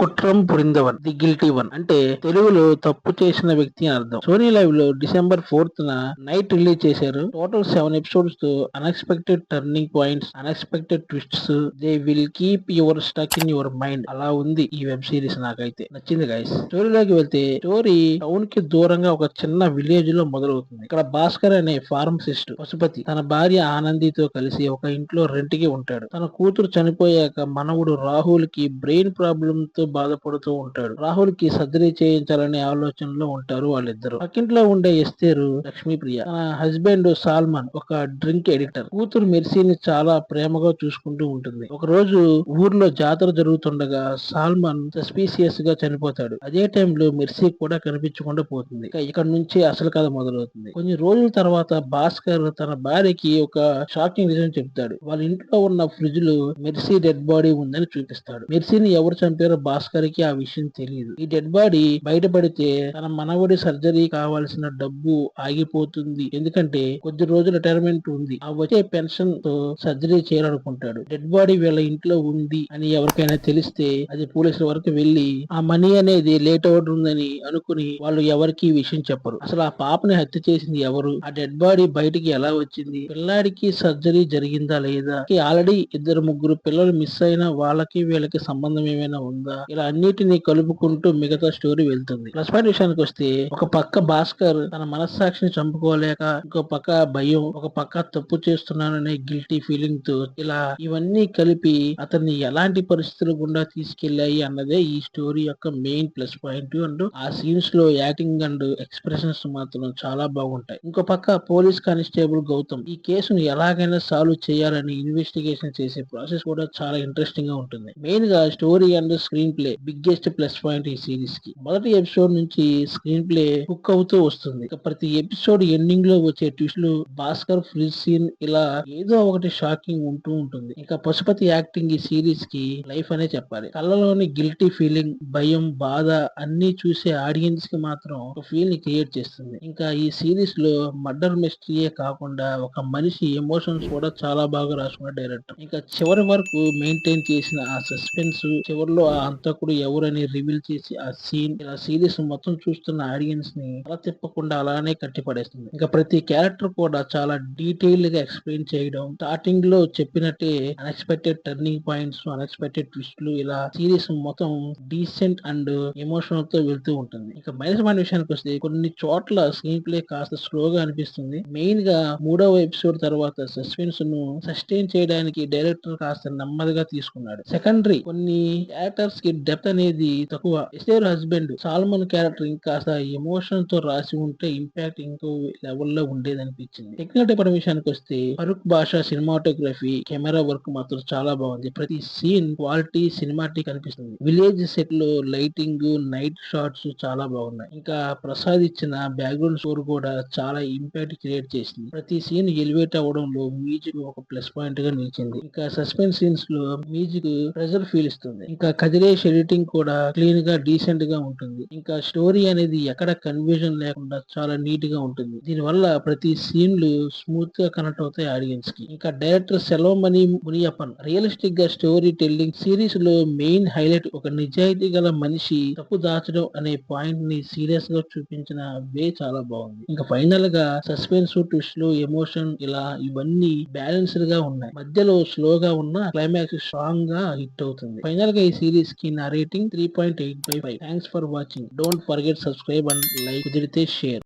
Kuttram Purindhavan the guilty one. అంటే తెలుగులో తప్పు చేసిన వ్యక్తి అని అర్థం. సోనీ లైవ్లో డిసెంబర్ ఫోర్త్ న నైట్ రిలీజ్ చేశారు. Total seven ఎపిసోడ్స్తో unexpected turning points unexpected twists they will keep your stuck in your mind. అలా ఉంది ఈ వెబ్ సిరీస్ నాకైతే. నచ్చింది గైస్ స్టోరీలోకి వెళ్తే స్టోరీ టౌన్కి దూరంగా ఒక చిన్న విలేజ్లో మొదలవుతుంది. ఇక్కడ భాస్కర్ అనే ఫార్మసిస్ట్ పశుపతి తన భార్య ఆనందితో కలిసి ఒక ఇంట్లో రెంట్కి ఉంటాడు. తన కూతురు చనిపోయాక మనవుడు రాహుల్కి బ్రెయిన్ ప్రాబ్లమ్తో బాధపడుతూ ఉంటాడు. రాహుల్కి సర్జరీ చేయించాలనే ఆలోచనలో ఉంటారు వాళ్ళిద్దరు. పక్కింట్లో ఉండే ఎస్తేరు లక్ష్మీప్రియ తన హస్బెండ్ సాల్మన్ ఒక డ్రింక్ ఎడిటర్. కూతురు మెర్సీని చాలా ప్రేమగా చూసుకుంటూ ఉంటుంది. ఒక రోజు ఊర్లో జాతర జరుగుతుండగా సాల్మన్ సస్పీసియస్గా చనిపోతాడు. అదే టైంలో మెర్సీ కూడా కనిపించకుండా పోతుంది. ఇక్కడ నుంచి అసలు కథ మొదలవుతుంది. కొన్ని రోజుల తర్వాత భాస్కర్ తన భార్యకి ఒక షాకింగ్ నిజం చెప్తాడు. వాళ్ళ ఇంట్లో ఉన్న ఫ్రిడ్జ్లో మెర్సీ డెడ్ బాడీ ఉందని చూపిస్తాడు. మెర్సీని ఎవరు చంపారో భాస్కర్కి ఆ విషయం తెలియదు ఈ డెడ్ బాడీ బయటపడితే తన మనవడి సర్జరీ కావాల్సిన డబ్బు ఆగిపోతుంది. ఎందుకంటే కొద్ది రోజులు రిటైర్మెంట్ ఉంది. ఆ వచ్చే పెన్షన్తో సర్జరీ చేయాలనుకుంటాడు. డెడ్ బాడీ వీళ్ళ ఇంట్లో ఉంది అని ఎవరికైనా తెలిస్తే అది పోలీసుల వరకు వెళ్ళి ఆ మనీ అనేది లేట్ అవుతుందని అనుకుని వాళ్ళు ఎవరికి విషయం చెప్పరు. అసలు ఆ పాపని హత్య చేసింది ఎవరు? ఆ డెడ్ బాడీ బయటికి ఎలా వచ్చింది? పిల్లాడికి సర్జరీ జరిగిందా లేదా? ఆల్రెడీ ఇద్దరు ముగ్గురు పిల్లలు మిస్ అయిన వాళ్ళకి వీళ్ళకి సంబంధం ఏమైనా ఉందా? ఇలా అన్నిటిని కలుపుకుంటూ మిగతా స్టోరీ వెళ్తుంది. ప్లస్ పాయింట్ విషయానికి వస్తే ఒక పక్క భాస్కర్ తన మనస్సాక్షిని చంపుకోలేక ఇంకో పక్క భయం ఒక పక్క తప్పు చేస్తున్నాననే గిల్టీ ఫీలింగ్తో ఇలా ఇవన్నీ కలిపి అతన్ని ఎలాంటి పరిస్థితులు గుండా తీసుకెళ్ళాయి అన్నదే ఈ స్టోరీ యొక్క మెయిన్ ప్లస్ పాయింట్. అండ్ ఆ సీన్స్లో యాక్టింగ్ అండ్ ఎక్స్ప్రెషన్స్ మాత్రం చాలా బాగుంటాయి. ఇంకో పక్క పోలీస్ కానిస్టేబుల్ గౌతమ్ ఈ కేసును ఎలాగైనా సాల్వ్ చేయాలని ఇన్వెస్టిగేషన్ చేసే ప్రాసెస్ కూడా చాలా ఇంట్రెస్టింగ్గా ఉంటుంది. మెయిన్గా story and screenplay biggest plus point ఈ సిరీస్కి. మొదటి ఎపిసోడ్ నుంచి స్క్రీన్ ప్లే కుక్ అవుతూ వస్తుంది. ఇక ప్రతి ఎపిసోడ్ ఎండింగ్లో వచ్చే ట్విస్ట్లు భాస్కర్ ఫ్రిజ్ సీన్ ఇలా ఏదో ఒకటి షాకింగ్ ఉంటూ ఉంటుంది. ఇంకా పశుపతి యాక్టింగ్ ఈ సిరీస్కి లైఫ్ అనే చెప్పాలి. కళ్ళలోని గిల్టీ ఫీలింగ్ భయం బాధ అన్ని చూసే ఆడియన్స్కి మాత్రం ఒక ఫీల్ని క్రియేట్ చేస్తుంది. ఇంకా ఈ సిరీస్లో మర్డర్ మిస్టరీయే కాకుండా ఒక మనిషి ఎమోషన్స్ కూడా చాలా బాగా రాసుకున్న డైరెక్టర్ ఇంకా చివరి వరకు మెయింటైన్ చేసిన ఆ సస్పెన్స్ చివరిలో ఆ అంతకుడు ఎవరని రివీల్ చేసి ఆ సీన్ ఇలా సిరీస్ మొత్తం చూస్తున్న ఆడియన్స్ని అలా తిప్పకుండా అలానే కట్టిపడేస్తుంది ఇంకా ప్రతి క్యారెక్టర్ కూడా చాలా డీటెయిల్గా ఎక్స్ప్లెయిన్ చేయడం స్టార్టింగ్లో చెప్పినట్టే అన్ఎక్స్పెక్టెడ్ టర్నింగ్ పాయింట్స్ అన్ఎక్స్పెక్టెడ్ ట్విస్ట్లు ఇలా సిరీస్ మొత్తం డీసెంట్ అండ్ ఎమోషనల్తో వెళ్తూ ఉంటుంది. ఇంకా మైనస్ పాయింట్ విషయానికి వస్తే కొన్ని చోట్ల స్క్రీన్ ప్లే కాస్త స్లోగా అనిపిస్తుంది. మెయిన్గా మూడవ ఎపిసోడ్ తర్వాత సస్పెన్స్ను సస్టైన్ చేయడానికి డైరెక్టర్ కాస్త నెమ్మదిగా తీసుకున్నాడు. సెకండరీ కొన్ని క్యారెక్టర్స్కి డెప్త్ అనేది తక్కువ. ఎస్టేర్ హస్బెండ్ సాల్మన్ క్యారెక్టర్ ఇంకా ఎమోషన్తో రాసి ఉంటే ఇంపాక్ట్ ఇంకో లెవెల్లో ఉండేది అనిపించింది. టెక్నికల్ డిపార్ట్మెంట్ విషయానికి వస్తే ఫరూక్ భాష సినిమాటోగ్రఫీ కెమెరా వర్క్ మాత్రం చాలా బాగుంది. ప్రతి సీన్ క్వాలిటీ సినిమాటిక్ అనిపిస్తుంది. విలేజ్ సెట్లో లైటింగ్ నైట్ షాట్స్ చాలా బాగున్నాయి. ఇంకా ప్రసాద్ ఇచ్చిన బ్యాక్గ్రౌండ్ స్కోర్ కూడా చాలా ఇంపాక్ట్ క్రియేట్ చేసింది. ప్రతి సీన్ ఎలివేట్ అవ్వడంలో మ్యూజిక్ ఒక ప్లస్ పాయింట్గా నిలిచింది. ఇంకా సస్పెన్స్ సీన్స్లో మ్యూజిక్ ప్రెజర్ ఫీల్ ఇస్తుంది. ఇంకా కదిలేష్ ఎడిటింగ్ కూడా క్లీన్గా డీసెంట్గా ఉంటుంది. ఇంకా స్టోరీ అనేది ఎక్కడ కన్ఫ్యూజన్ లేకుండా చాలా నీట్గా ఉంటుంది. దీని వల్ల ప్రతి సీన్లు స్మూత్గా కనెక్ట్ అవుతాయి ఆడియన్స్కి. ఇంకా డైరెక్టర్ సెలవమణి మునియప్పన్ రియలిస్టిక్గా స్టోరీ టెల్లింగ్ సిరీస్లో మెయిన్ హైలైట్ ఒక నిజాయితీ గల మనిషి తప్పు దాచడం అనే పాయింట్ని సీరియస్గా చూపించిన వే చాలా బాగుంది. ఇంకా ఫైనల్గా సస్పెన్స్ ట్విస్ట్లు ఎమోషన్ ఇలా ఇవన్నీ బ్యాలెన్స్డ్గా ఉన్నాయి. మధ్యలో స్లోగా ఉన్న క్లైమాక్స్ స్ట్రాంగ్గా హిట్ అవుతుంది. ఫైనల్గా ఈ సిరీస్కి నా rating three point eight by five. Thanks for watching don't forget subscribe and like కుదిరితే షేర్